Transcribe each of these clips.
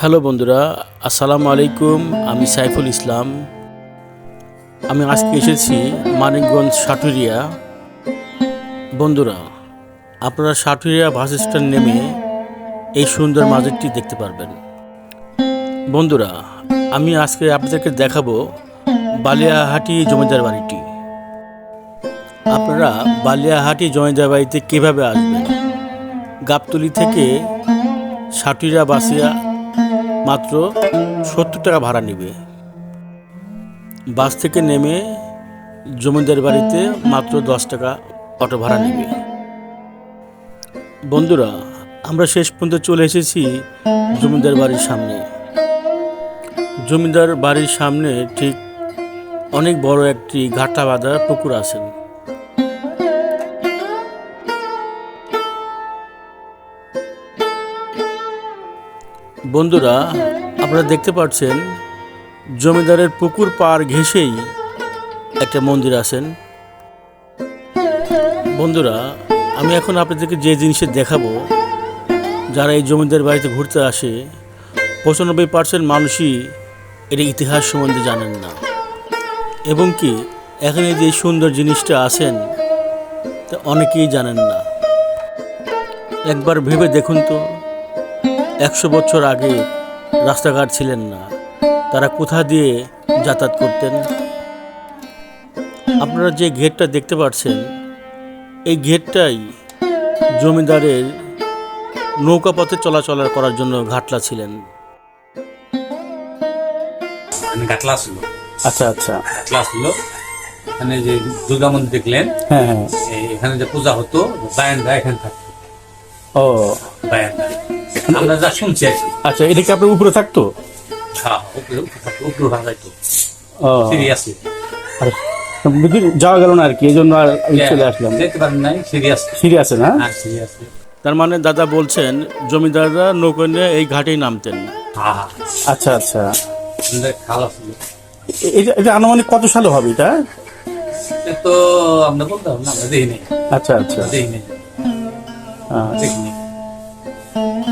Hello বন্ধুরা, আসসালামু আলাইকুম, আমি সাইফুল ইসলাম। আমি আজকে এসেছি মানিকগঞ্জ সাটুরিয়া। বন্ধুরা, আপনারা সাটুরিয়া বাস স্ট্যান্ড নেমে এই সুন্দর মার্কেটটি দেখতে পারবেন। বন্ধুরা, আমি আজকে আপনাদেরকে দেখাবো বালিয়াহাটি জমিদার বাড়িটি। আপনারা বালিয়াহাটি জমিদার বাড়িতে কীভাবে আসবেন? গাবতলি থেকে সাটুরিয়া বাসিয়া মাত্র সত্তর টাকা ভাড়া নেবে। বাস থেকে নেমে জমিদার বাড়িতে মাত্র দশ টাকা অটো ভাড়া নেবে। বন্ধুরা, আমরা শেষ পর্যন্ত চলে এসেছি জমিদার বাড়ির সামনে। জমিদার বাড়ির সামনে ঠিক অনেক বড় একটি ঘাটা বাঁধা পুকুর আছেন বন্ধুরা, আপনারা দেখতে পাচ্ছেন, জমিদারের পুকুর পার ঘেঁষেই একটা মন্দির আছেন। বন্ধুরা, আমি এখন আপনাদেরকে যে জিনিসের দেখাবো, যারা এই জমিদার বাড়িতে ঘুরতে আসে, পঁচানব্বই পার্সেন্ট মানুষই এর ইতিহাস সম্বন্ধে জানেন না। এবং কি, এখানে যে সুন্দর জিনিসটা আছেন, তা অনেকেই জানেন না। একবার ভেবে দেখুন তো। একশো বছর আগে রাস্তাঘাট ছিলেন না। তারা কোথা দিয়ে যাতায়াত করতেন? আপনারা যে গেটটা দেখতে পাচ্ছেন এই গেটটাই জমিদারের নৌকা পথে চলাচল করার জন্য ঘাটলা ছিলেন। ছিল। আচ্ছা আচ্ছা। ছিল। এখানে যে দুর্গা মন্দির দেখলেন হ্যাঁ হ্যাঁ। এখানে যে পূজা হতো বায়ানরা এখানে থাকতো। ও। বায়ানরা আমরা যা শুনছি আর কি। আচ্ছা এটা কি আপনার উপরে থাকতো? হ্যাঁ উপরে থাকতো যাওয়া গেল না আর কি এই জন্য আর চলে আসলাম। যেতে পারেন নাই না? হ্যাঁ তার মানে দাদা বলছেন জমিদাররা নৌকো নিয়ে এই ঘাটেই নামতেন। হ্যাঁ। হ্যাঁ আচ্ছা। আচ্ছা এটা এটা আনুমানিক কত সালে হবে এটা? তো আমরা বলতে হবে না আমরা দেখিনি আচ্ছা আচ্ছা। দেখিনি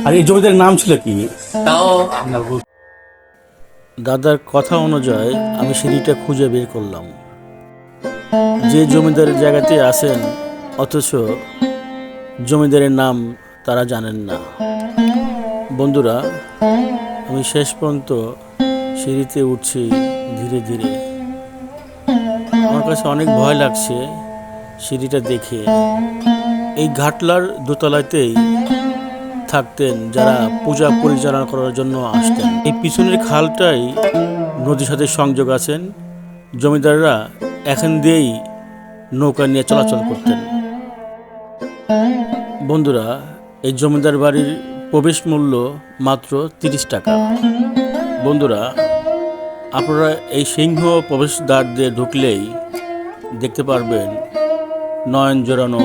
আর এই জমিদারের নাম ছিল কি? তাও দাদার কথা অনুযায়ী আমি সিঁড়িটা খুঁজে বের করলাম। যে জমিদারের জায়গাতে আছেন অথচ জমিদারের নাম তারা জানেন না। বন্ধুরা আমি শেষ পর্যন্ত সিঁড়িতে উঠছি ধীরে ধীরে। আমার কাছে অনেক ভয় লাগছে সিঁড়িটা দেখে। এই ঘাটলার দোতলাতেই থাকতেন, যারা পূজা পরিচালনা করার জন্য আসতেন। এই পিছনের খালটাই নদীর সাথে সংযোগ আছেন। জমিদাররা এখান দিয়েই নৌকা নিয়ে চলাচল করতেন। বন্ধুরা, এই জমিদার বাড়ির প্রবেশ মূল্য মাত্র তিরিশ টাকা। বন্ধুরা, আপনারা এই সিংহ প্রবেশদ্বার দিয়ে ঢুকলেই দেখতে পারবেন নয়ন জোড়ানো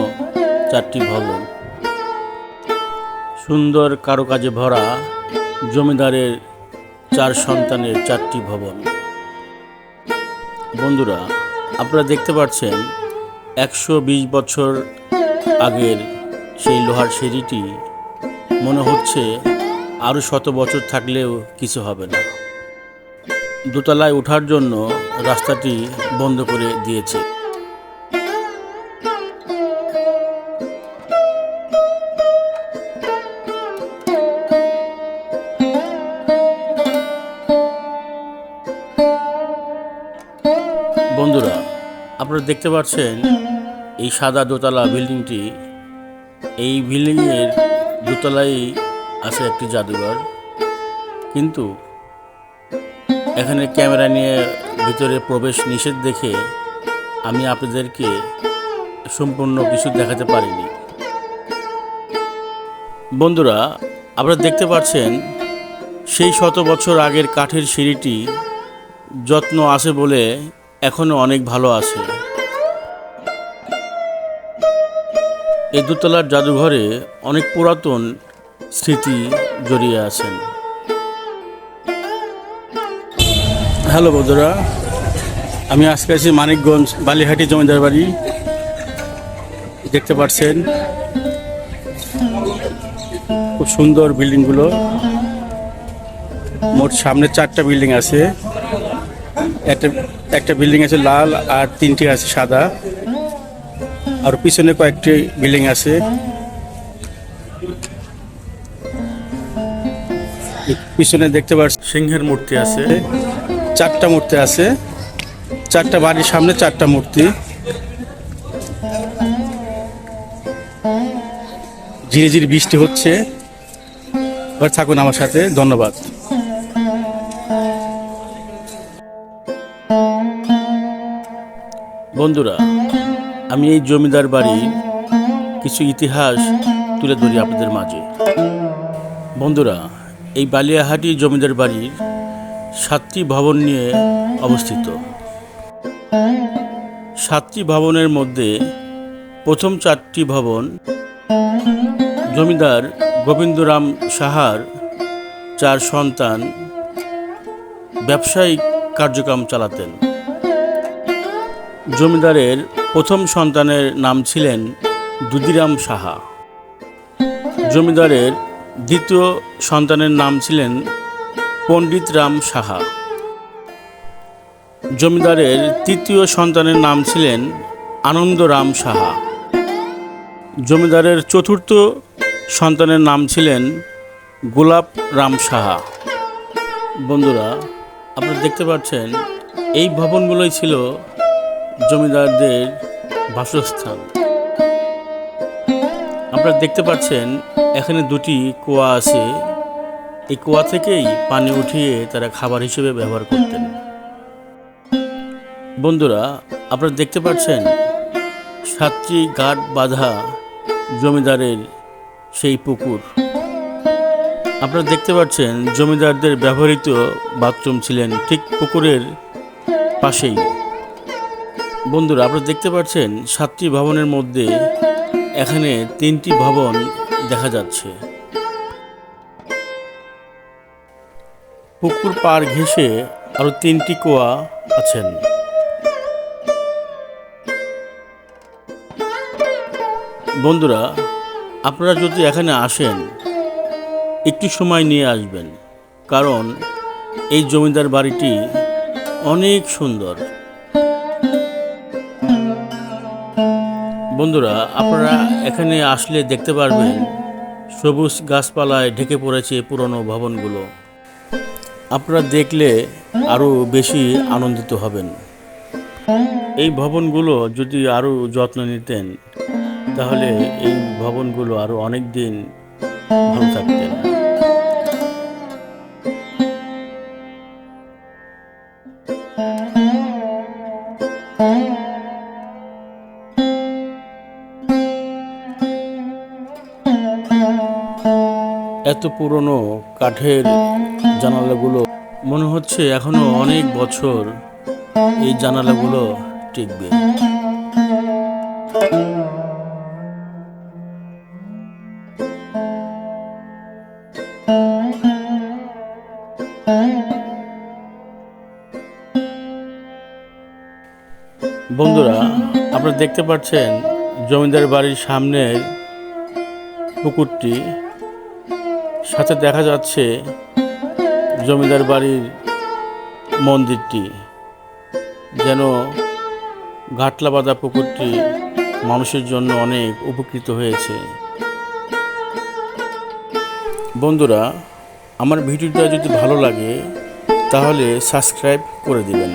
চারটি ভবন। সুন্দর কারুকাজে ভরা জমিদারের চার সন্তানের চারটি ভবন। বন্ধুরা, আপনারা দেখতে পাচ্ছেন একশো বিশ বছর আগের সেই লোহার সিঁড়িটি। মনে হচ্ছে আরও শত বছর থাকলেও কিছু হবে না। দোতলায় ওঠার জন্য রাস্তাটি বন্ধ করে দিয়েছে। বন্ধুরা, আপনারা দেখতে পাচ্ছেন এই সাদা দোতলা বিল্ডিংটি। এই বিল্ডিংয়ের দোতলায় আছে একটি জাদুঘর। কিন্তু এখানে ক্যামেরা নিয়ে ভিতরে প্রবেশ নিষেধ দেখে আমি আপনাদেরকে সম্পূর্ণ কিছু দেখাতে পারিনি। বন্ধুরা, আপনারা দেখতে পাচ্ছেন সেই শত বছর আগের কাঠের সিঁড়িটি যত্ন আছে বলে এখনও অনেক ভালো আছে। এই দোতলার জাদুঘরে অনেক পুরাতন স্মৃতি জড়িয়ে আছেন। হ্যালো বন্ধুরা, আমি আজকে আছি মানিকগঞ্জ বালিহাটি জমিদার বাড়ি। দেখতে পাচ্ছেন, খুব সুন্দর বিল্ডিংগুলো। মোট সামনে চারটা বিল্ডিং আছে। একটা একটা বিল্ডিং আছে লাল আর তিনটি আছে সাদা। আর পিছনে কয়েকটি বিল্ডিং আছে। পিছনে দেখতে পাচ্ছি সিংহের মূর্তি আছে। চারটা মূর্তি আছে। চারটা বাড়ির সামনে চারটা মূর্তি। ধীরে ধীরে বৃষ্টি হচ্ছে। এবার থাকুন আমার সাথে। ধন্যবাদ। বন্ধুরা, আমি এই জমিদার বাড়ির কিছু ইতিহাস তুলে ধরি আপনাদের মাঝে। বন্ধুরা, এই বালিয়াহাটি জমিদার বাড়ির সাতটি ভবন নিয়ে অবস্থিত। সাতটি ভবনের মধ্যে প্রথম চারটি ভবন জমিদার গোবিন্দরাম সাহার, চার সন্তান, ব্যবসায়িক কার্যক্রম চালাতেন। জমিদারের প্রথম সন্তানের নাম ছিলেন দুদিরাম সাহা। জমিদারের দ্বিতীয় সন্তানের নাম ছিলেন পণ্ডিত রাম সাহা। জমিদারের তৃতীয় সন্তানের নাম ছিলেন আনন্দরাম সাহা। জমিদারের চতুর্থ সন্তানের নাম ছিলেন গোলাপ রাম সাহা। বন্ধুরা, আপনারা দেখতে পাচ্ছেন, এই ভবনগুলোই ছিল জমিদারদের বাসস্থান। আপনারা দেখতে পাচ্ছেন, এখানে দুটি কুয়া আছে। এই কুয়া থেকেই পানি উঠিয়ে তারা খাবার হিসেবে ব্যবহার করতেন। বন্ধুরা, আপনারা দেখতে পাচ্ছেন, সাতটি গাঢ় বাঁধা জমিদারের সেই পুকুর। আপনারা দেখতে পাচ্ছেন, জমিদারদের ব্যবহৃত বাথরুম ছিলেন ঠিক পুকুরের পাশেই। বন্ধুরা, আপনারা দেখতে পাচ্ছেন সাতটি ভবনের মধ্যে এখানে তিনটি ভবন দেখা যাচ্ছে। পুকুর পার ঘেঁষে আরও তিনটি কুয়া আছেন। বন্ধুরা, আপনারা যদি এখানে আসেন, একটু সময় নিয়ে আসবেন, কারণ এই জমিদার বাড়িটি অনেক সুন্দর। বন্ধুরা, আপনারা এখানে আসলে দেখতে পারবেন সবুজ গাছপালায় ঢেকে পড়েছে পুরনো ভবনগুলো। আপনারা দেখলে আরও বেশি আনন্দিত হবেন। এই ভবনগুলো যদি আরও যত্ন নিতেন, তাহলে এই ভবনগুলো আরও অনেক দিন ভালো থাকতেন। এত পুরনো কাঠের জানালাগুলো, মনে হচ্ছে এখনও অনেক বছর এই জানালাগুলো টিকবে। বন্ধুরা, আপনারা দেখতে পাচ্ছেন জমিদার বাড়ির সামনের পুকুরটি। সাথে দেখা যাচ্ছে জমিদার বাড়ির মন্দিরটি, যেন ঘাটলা বাঁধা পুকুরটি মানুষের জন্য অনেক উপকৃত হয়েছে। বন্ধুরা, আমার ভিডিওটা যদি ভালো লাগে, তাহলে সাবস্ক্রাইব করে দিবেন।